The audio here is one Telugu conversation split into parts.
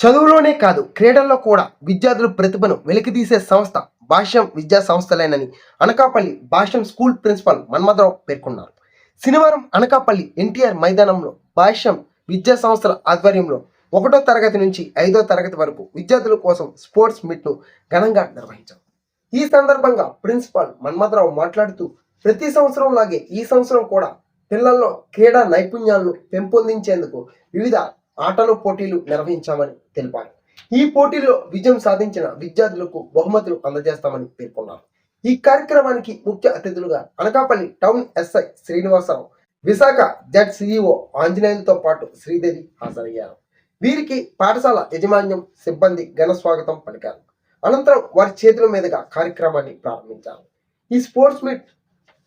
చదువులోనే కాదు క్రీడల్లో కూడా విద్యార్థుల ప్రతిభను వెలికితీసే సంస్థ భాష్యం విద్యా సంస్థలేనని అనకాపల్లి భాష్యం స్కూల్ ప్రిన్సిపల్ మన్మధరావు పేర్కొన్నారు. శనివారం అనకాపల్లి ఎన్టీఆర్ మైదానంలో భాష్యం విద్యా సంస్థల ఆధ్వర్యంలో ఒకటో తరగతి నుంచి ఐదో తరగతి వరకు విద్యార్థుల కోసం స్పోర్ట్స్ మీట్ను ఘనంగా నిర్వహించారు. ఈ సందర్భంగా ప్రిన్సిపాల్ మన్మధరావు మాట్లాడుతూ ప్రతి సంవత్సరం లాగే ఈ సంవత్సరం కూడా పిల్లల్లో క్రీడా నైపుణ్యాలను పెంపొందించేందుకు వివిధ ఆటల పోటీలు నిర్వహించామని తెలిపారు. ఈ పోటీలో విజయం సాధించిన విద్యార్థులకు బహుమతులు అందజేస్తామని పేర్కొన్నారు. ఈ కార్యక్రమానికి ముఖ్య అతిథులుగా Anakapalli town SI Srinivasa Rao Visakha Z CEO ఆంజనేయులతో పాటు శ్రీదేవి హాజరయ్యారు. వీరికి పాఠశాల యాజమాన్యం సిబ్బంది ఘన స్వాగతం పలికారు. అనంతరం వారి చేతుల మీదుగా కార్యక్రమాన్ని ప్రారంభించారు. ఈ స్పోర్ట్స్ మీట్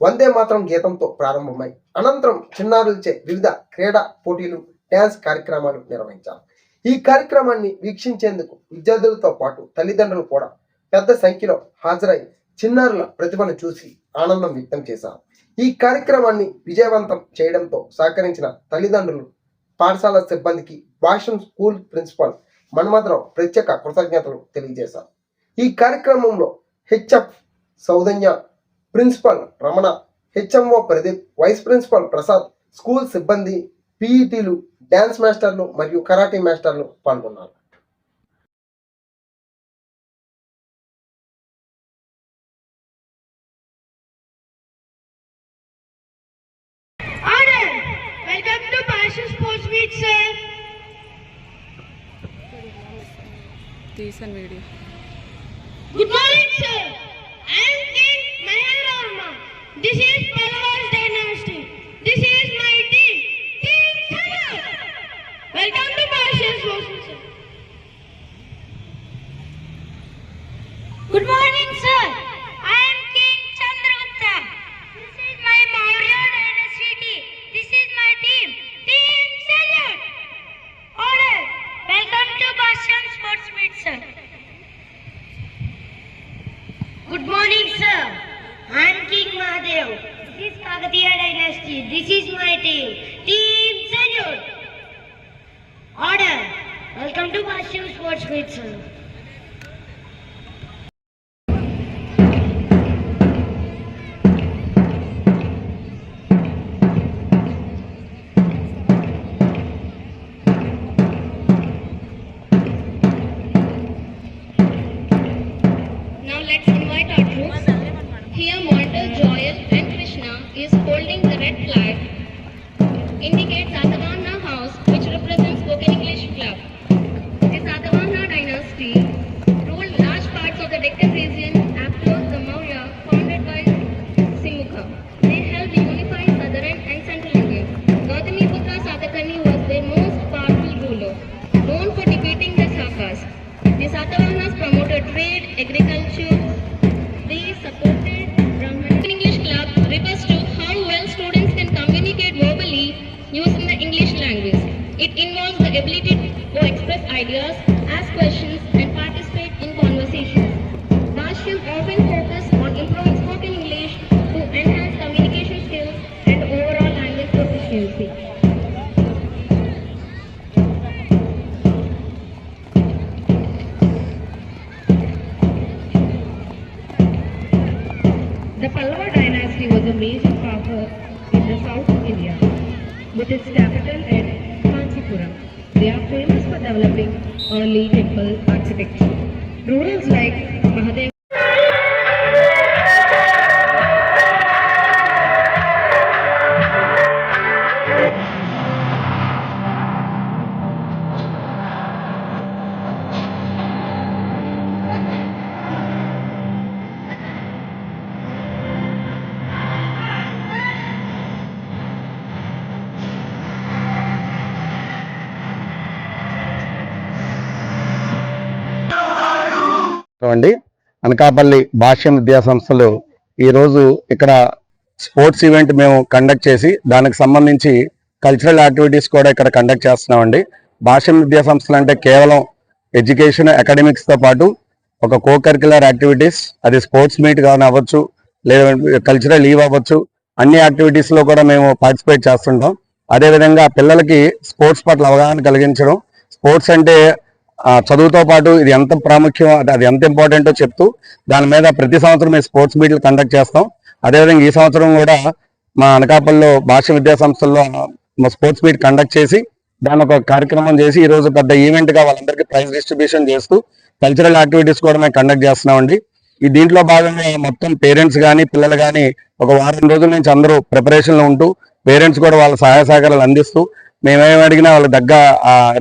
వందే మాత్రం గీతంతో ప్రారంభమై అనంతరం చిన్నారులచే వివిధ క్రీడా పోటీలు డ్యాన్స్ కార్యక్రమాలు నిర్వహించారు. ఈ కార్యక్రమాన్ని వీక్షించేందుకు విద్యార్థులతో పాటు తల్లిదండ్రులు కూడా పెద్ద సంఖ్యలో హాజరై చిన్నారుల ప్రతిభను చూసి ఆనందం వ్యక్తం చేశారు. ఈ కార్యక్రమాన్ని విజయవంతం చేయడంతో సహకరించిన తల్లిదండ్రులు పాఠశాల సిబ్బందికి భాషం స్కూల్ ప్రిన్సిపాల్ మన్మథరావు ప్రత్యేక కృతజ్ఞతలు తెలియజేశారు. ఈ కార్యక్రమంలో HF సౌదన్య principal Ramana HMO Pradeep vice principal Prasad school సిబ్బంది పీఈటీలు డ్యాన్స్ మాస్టర్లు మరియు కరాటే మాస్టర్లు పాల్గొన్నారు. Video. Deepavali Good morning, sir. I am King Chandragupta. This is my Maurya Dynasty. This is my team. Team Salute. Order. Welcome to Passion Sports Meet, sir. Good morning, sir. I am King Mahadev. This is Kakatiya Dynasty. This is my team. Team Salute. Order. Welcome to Passion Sports Meet, sir. red light. It involves the ability to express ideas, ask questions, and participate in conversations. Bhashyam often focus on improving spoken English to enhance communication skills and overall language proficiency. The Pallava dynasty was a major power in the south of India, with its famous for developing early temple architecture. Rulers like Mahadev అండి అనకాపల్లి భాష్యం విద్యా సంస్థలు ఈరోజు ఇక్కడ స్పోర్ట్స్ ఈవెంట్ మేము కండక్ట్ చేసి దానికి సంబంధించి కల్చరల్ యాక్టివిటీస్ కూడా ఇక్కడ కండక్ట్ చేస్తున్నామండి. భాష్యం విద్యా సంస్థలు అంటే కేవలం ఎడ్యుకేషన్ అకాడమిక్స్తో పాటు ఒక కో కరికులర్ యాక్టివిటీస్ అది స్పోర్ట్స్ మీట్ కానీ అవ్వచ్చు లేదా కల్చరల్ లీవ్ అవ్వచ్చు అన్ని యాక్టివిటీస్లో కూడా మేము పార్టిసిపేట్ చేస్తుంటాం. అదేవిధంగా పిల్లలకి స్పోర్ట్స్ పట్ల అవగాహన కలిగించడం స్పోర్ట్స్ అంటే చదువుతో పాటు ఇది ఎంత ప్రాముఖ్యం అది- ఎంత ఇంపార్టెంటో చెప్తూ దాని మీద ప్రతి సంవత్సరం మేము స్పోర్ట్స్ మీట్లు కండక్ట్ చేస్తాం. అదేవిధంగా ఈ సంవత్సరం కూడా మా అనకాపల్లో భాష విద్యా సంస్థల్లో మా స్పోర్ట్స్ మీట్ కండక్ట్ చేసి దాని ఒక కార్యక్రమం చేసి ఈ రోజు పెద్ద ఈవెంట్గా వాళ్ళందరికీ ప్రైజ్ డిస్ట్రిబ్యూషన్ చేస్తూ కల్చరల్ యాక్టివిటీస్ కూడా మేము కండక్ట్ చేస్తున్నామండి. ఈ దీంట్లో భాగంగా మొత్తం పేరెంట్స్ కానీ పిల్లలు కానీ ఒక వారం రోజుల నుంచి అందరూ ప్రిపరేషన్లో ఉంటూ పేరెంట్స్ కూడా వాళ్ళ సహాయ సహకారాలు అందిస్తూ మేమేమి అడిగినా వాళ్ళ దగ్గర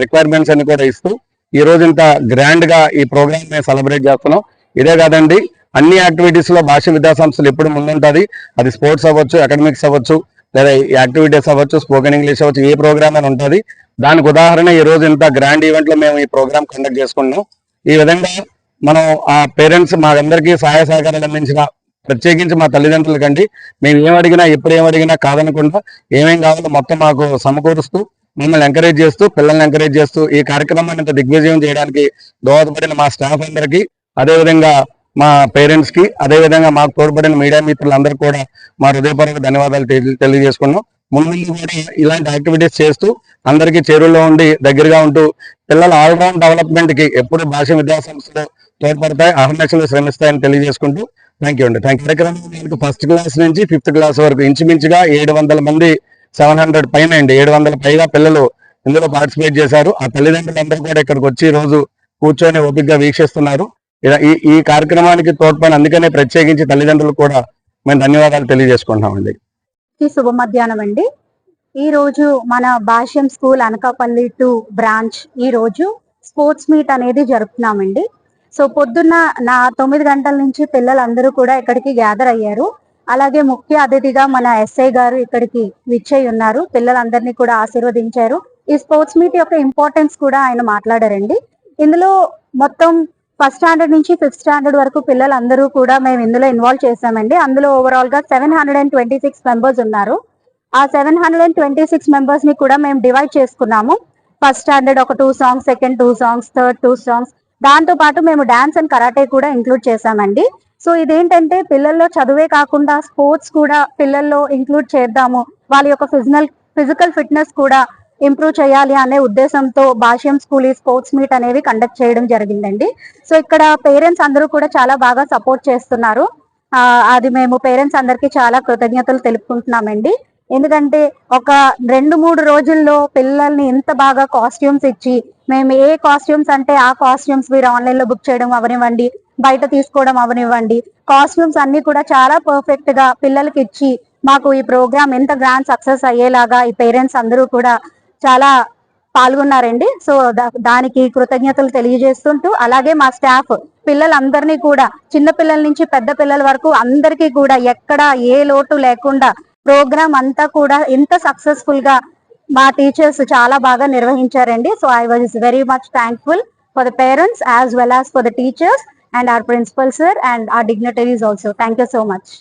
రిక్వైర్మెంట్స్ అన్ని కూడా ఇస్తూ ఈ రోజు ఇంత గ్రాండ్గా ఈ ప్రోగ్రామ్ మేము సెలబ్రేట్ చేస్తున్నాం. ఇదే కాదండి అన్ని యాక్టివిటీస్లో భాష విద్యా సంస్థలు ఎప్పుడు ముందుంటది. అది స్పోర్ట్స్ అవ్వచ్చు అకాడమిక్స్ అవ్వచ్చు లేదా యాక్టివిటీస్ అవ్వచ్చు స్పోకెన్ ఇంగ్లీష్ అవ్వచ్చు ఏ ప్రోగ్రామ్ అని ఉంటుంది. దానికి ఉదాహరణ ఈ రోజు ఇంత గ్రాండ్ ఈవెంట్లో మేము ఈ ప్రోగ్రామ్ కండక్ట్ చేసుకున్నాం ఈ విధంగా మనం ఆ పేరెంట్స్ మాకందరికీ సహాయ సహకారాలు అందించిన ప్రత్యేకించి మా తల్లిదండ్రులకండి. మేము ఏం అడిగినా ఎప్పుడు ఏం అడిగినా కాదనకుండా ఏమేం కావాలో మొత్తం మాకు సమకూరుస్తూ మమ్మల్ని ఎంకరేజ్ చేస్తూ పిల్లల్ని ఎంకరేజ్ చేస్తూ ఈ కార్యక్రమాన్ని ఇంత దిగ్విజయం చేయడానికి దోహదపడిన మా స్టాఫ్ అందరికీ అదేవిధంగా మా పేరెంట్స్కి అదేవిధంగా మాకు తోడ్పడిన మీడియా మిత్రులందరూ కూడా మా హృదయపూర్వక ధన్యవాదాలు తెలియజేసుకున్నాం. ముందు కూడా ఇలాంటి యాక్టివిటీస్ చేస్తూ అందరికీ చేరువలో ఉండి దగ్గరగా ఉంటూ పిల్లల ఆల్రౌండ్ డెవలప్మెంట్కి ఎప్పుడు భాష విద్యా సంస్థలు తోడ్పడతాయి అహర్నశలు శ్రమిస్తాయని తెలియజేసుకుంటూ థ్యాంక్ యూ అండి. థ్యాంక్ యూ ఫస్ట్ క్లాస్ నుంచి ఫిఫ్త్ క్లాస్ వరకు ఇంచుమించుగా ఏడు వందల మంది సెవెన్ హండ్రెడ్ పైన అండి. ఏడు వందల పైగా పిల్లలు ఇందులో పార్టిసిపేట్ చేశారు. ఆ తల్లిదండ్రులందరూ కూడా ఇక్కడికి వచ్చి రోజు కూర్చొని ఓపికగా వీక్షిస్తున్నారు. ఇలా- ఈ ఈ కార్యక్రమానికి తోడ్పడిన అందుకనే ప్రత్యేకించి తల్లిదండ్రులకు కూడా మేము ధన్యవాదాలు తెలియజేసుకుంటున్నామండి. శుభ మధ్యాహ్నం అండి. ఈ రోజు మన Bhashyam school Anakapalli two branch ఈ రోజు స్పోర్ట్స్ మీట్ అనేది జరుపుతున్నామండి. సో పొద్దున్న నా తొమ్మిది గంటల నుంచి పిల్లలందరూ కూడా ఇక్కడికి గ్యాదర్ అయ్యారు. అలాగే ముఖ్య అతిథిగా మన ఎస్ఐ గారు ఇక్కడికి విచ్చేయి ఉన్నారు. పిల్లలందరినీ కూడా ఆశీర్వదించారు. ఈ స్పోర్ట్స్ మీట్ యొక్క ఇంపార్టెన్స్ కూడా ఆయన మాట్లాడారండి. ఇందులో మొత్తం ఫస్ట్ స్టాండర్డ్ నుంచి ఫిఫ్త్ స్టాండర్డ్ వరకు పిల్లలందరూ కూడా మేము ఇందులో ఇన్వాల్వ్ చేశామండి. అందులో ఓవరాల్గా seven hundred and twenty six members ఉన్నారు. ఆ seven hundred and twenty six మెంబర్స్ని కూడా మేము డివైడ్ చేసుకున్నాము. ఫస్ట్ స్టాండర్డ్ ఒక two songs second two songs third two songs దాంతో పాటు మేము డాన్స్ అండ్ కరాటే కూడా ఇంక్లూడ్ చేశామండి. సో ఇదేంటంటే పిల్లల్లో చదువే కాకుండా స్పోర్ట్స్ కూడా పిల్లల్లో ఇంక్లూడ్ చేద్దాము. వాళ్ళ యొక్క ఫిజినల్ ఫిజికల్ ఫిట్నెస్ కూడా ఇంప్రూవ్ చేయాలి అనే ఉద్దేశంతో భాష్యం స్కూల్ ఈ స్పోర్ట్స్ మీట్ అనేవి కండక్ట్ చేయడం జరిగిందండి. సో ఇక్కడ పేరెంట్స్ అందరూ కూడా చాలా బాగా సపోర్ట్ చేస్తున్నారు. అది మేము పేరెంట్స్ అందరికీ చాలా కృతజ్ఞతలు తెలుపుకుంటున్నామండి. ఎందుకంటే ఒక రెండు మూడు రోజుల్లో పిల్లల్ని ఇంత బాగా కాస్ట్యూమ్స్ ఇచ్చి మేము ఏ కాస్ట్యూమ్స్ అంటే ఆ కాస్ట్యూమ్స్ మీరు ఆన్లైన్లో బుక్ చేయడం అవనివ్వండి బయట తీసుకోవడం అవనివ్వండి. కాస్ట్యూమ్స్ అన్ని కూడా చాలా పర్ఫెక్ట్గా పిల్లలకి ఇచ్చి మాకు ఈ ప్రోగ్రామ్ ఎంత గ్రాండ్ సక్సెస్ అయ్యేలాగా ఈ పేరెంట్స్ అందరూ కూడా చాలా పాల్గొన్నారండి. సో దా- దానికి కృతజ్ఞతలు తెలియజేస్తుంటూ అలాగే మా స్టాఫ్ పిల్లలందరినీ కూడా చిన్న పిల్లల నుంచి పెద్ద పిల్లల వరకు అందరికీ కూడా ఎక్కడ ఏ లోటు లేకుండా ప్రోగ్రామ్ అంతా కూడా ఇంత సక్సెస్ఫుల్గా మా టీచర్స్ చాలా బాగా నిర్వహించారండి. So I was very much thankful for the parents as well as for the teachers and our principal sir and our dignitaries also thank you so much